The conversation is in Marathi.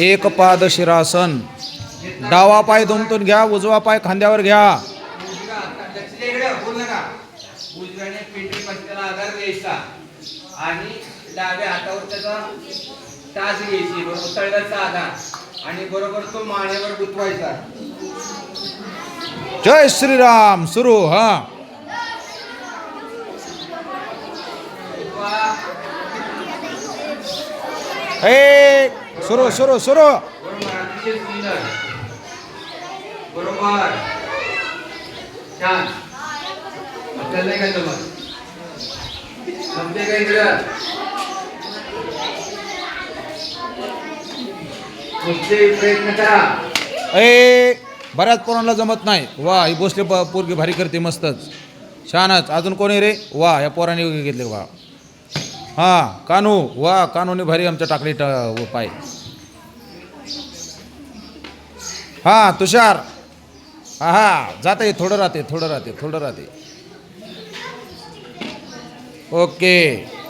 एक पाद शिरासन. डावा पाय दुमतून घ्या उजवा पाय खांद्यावर घ्या. आणि डाव्या हातावर त्याचा टाच घ्यायची. बरोबर तळव्याचा आधार. आणि बरोबर तो मानेवर गुंतवायचा. जय श्रीराम. सुरू हा. ए सुरू सुरू सुरू. बरोबर. अतिशय सुंदर बरोबर छान. आपल्याला नाही काय जमत? समजे काय इकडं. नुसते प्रयत्न करा. ए बऱ्याच पोरांना जमत नाही. वा ही गोष्ट प- पोरगी भारी करते मस्तच. छानच. अजून कोणी रे? वा या पोराने घेतले वा. हा कानू वा कानूने भारी आमच्या टाकली ट पाय. हा तुषार. हा हा जाते थोडं राहते थोडं राहते थोडं राहते. ओके.